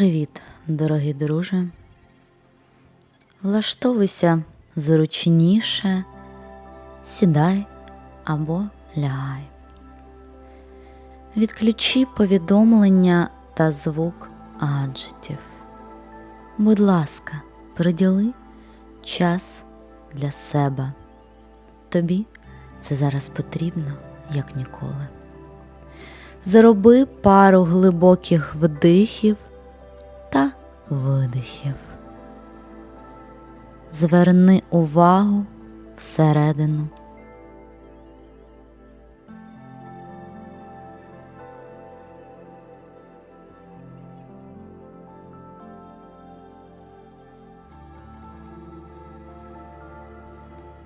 Привіт, дорогий друже. Влаштовуйся зручніше, сідай або лягай. Відключи повідомлення та звук гаджетів. Будь ласка, приділи час для себе. Тобі це зараз потрібно, як ніколи. Зроби пару глибоких вдихів видихів. Зверни увагу всередину.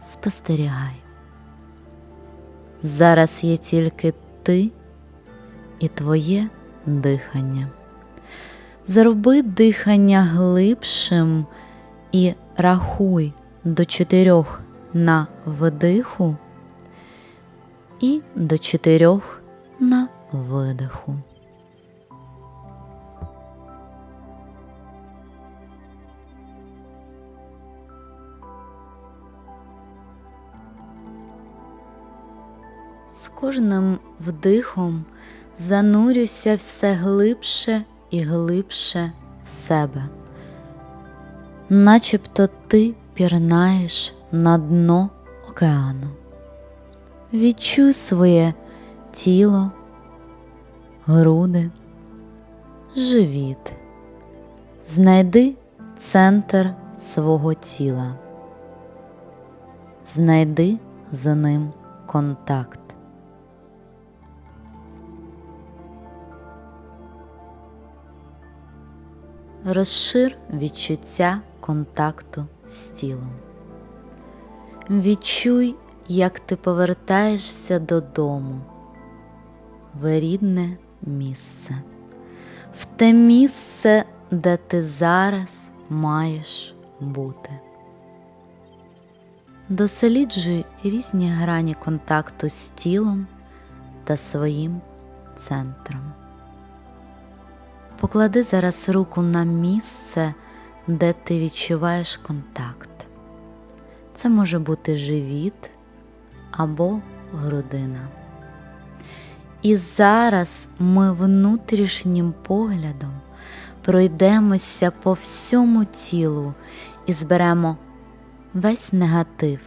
Спостерігай. Зараз є тільки ти і твоє дихання. Зроби дихання глибшим і рахуй до чотирьох на вдиху і до чотирьох на видиху. З кожним вдихом занурюйся все глибше і глибше в себе, начебто ти пірнаєш на дно океану. Відчуй своє тіло, груди, живіт. Знайди центр свого тіла. Знайди за ним контакт. Розшир відчуття контакту з тілом. Відчуй, як ти повертаєшся додому, в рідне місце, в те місце, де ти зараз маєш бути. Досліджуй різні грані контакту з тілом та своїм центром. Поклади зараз руку на місце, де ти відчуваєш контакт. Це може бути живіт або грудина. І зараз ми внутрішнім поглядом пройдемося по всьому тілу і зберемо весь негатив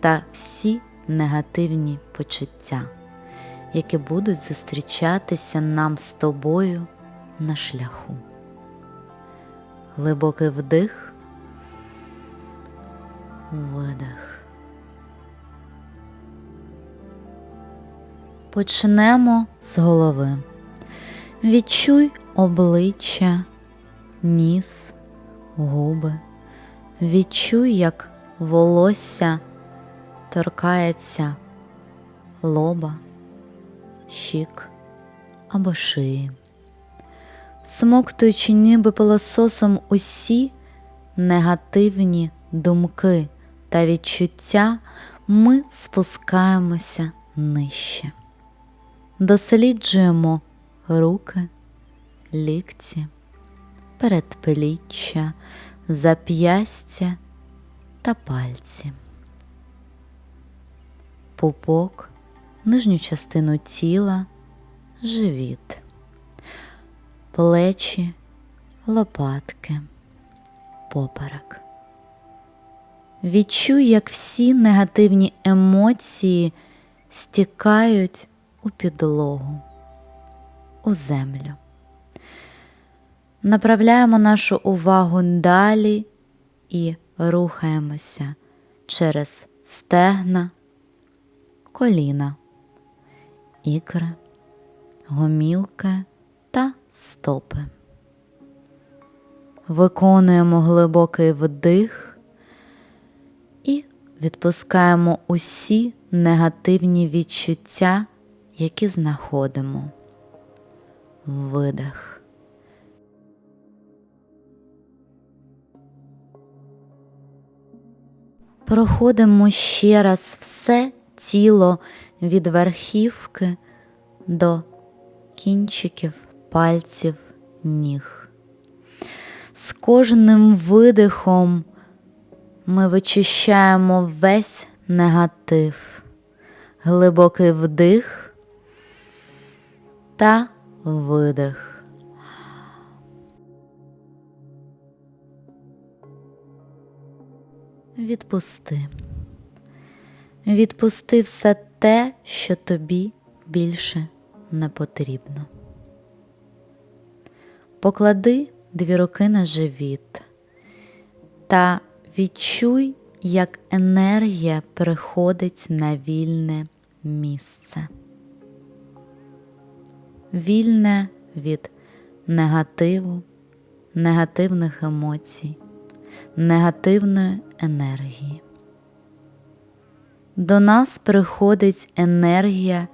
та всі негативні почуття, які будуть зустрічатися нам з тобою на шляху. Глибокий вдих, видих. Почнемо з голови. Відчуй обличчя, ніс, губи. Відчуй, як волосся торкається лоба, щік або шиї смоктуючи ніби пилососом усі негативні думки та відчуття, ми спускаємося нижче. Досліджуємо руки, лікці, передпліччя, зап'ястя та пальці, пупок, нижню частину тіла, живіт плечі, лопатки, поперек. Відчуй, як всі негативні емоції стікають у підлогу, у землю. Направляємо нашу увагу далі і рухаємося через стегна, коліна, ікри, гомілки та стопи. Виконуємо глибокий вдих і відпускаємо усі негативні відчуття, які знаходимо. Видих. Проходимо ще раз все тіло від верхівки до кінчиків пальців ніг. З кожним видихом ми вичищаємо весь негатив, глибокий вдих та видих. Відпусти. Відпусти все те, що тобі більше не потрібно. Поклади дві руки на живіт та відчуй, як енергія приходить на вільне місце. Вільне від негативу, негативних емоцій, негативної енергії. До нас приходить енергія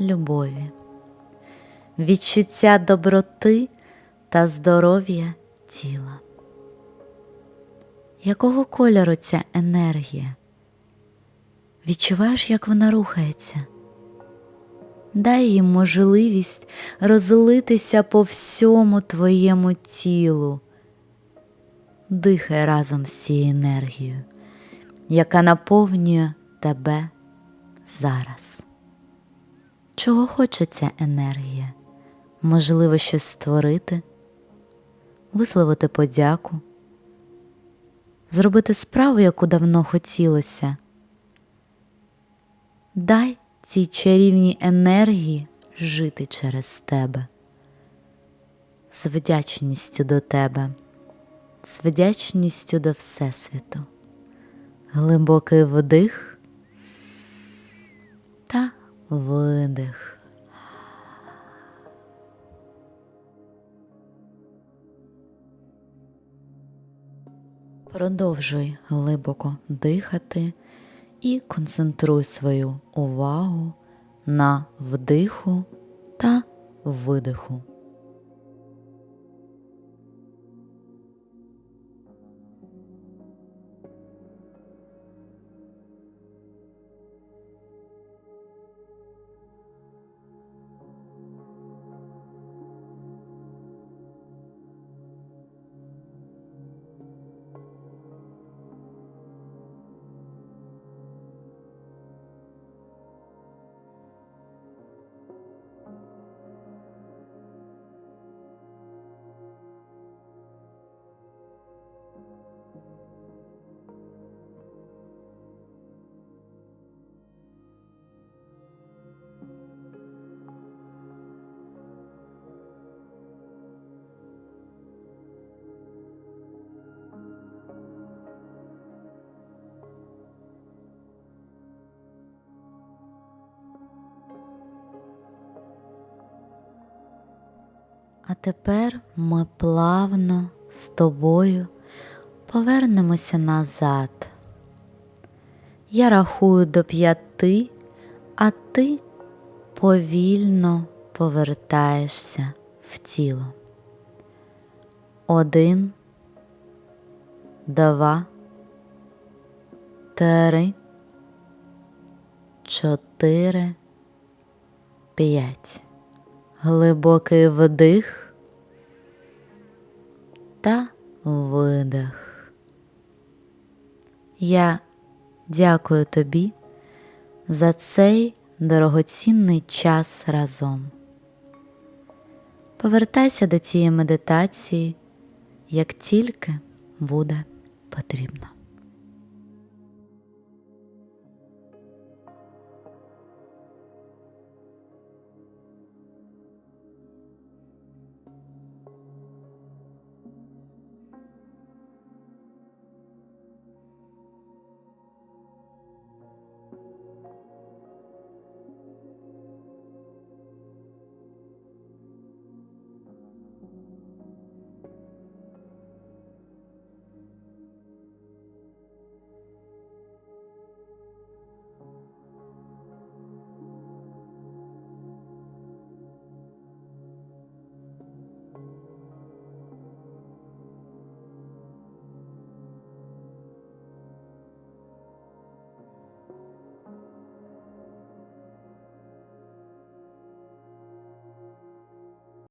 любові, відчуття доброти та здоров'я тіла. Якого кольору ця енергія? Відчуваєш, як вона рухається? Дай їй можливість розлитися по всьому твоєму тілу. Дихай разом з цією енергією, яка наповнює тебе зараз. Чого хоче ця енергія? Можливо, щось створити, висловити подяку, зробити справу, яку давно хотілося. Дай цій чарівній енергії жити через тебе, з вдячністю до тебе, з вдячністю до Всесвіту, глибокий вдих та видих. Продовжуй глибоко дихати і концентруй свою увагу на вдиху та видиху. А тепер ми плавно з тобою повернемося назад. Я рахую до п'яти, а ти повільно повертаєшся в тіло. Один, два, три, чотири, п'ять глибокий вдих та видих. Я дякую тобі за цей дорогоцінний час разом. Повертайся до цієї медитації, як тільки буде потрібно.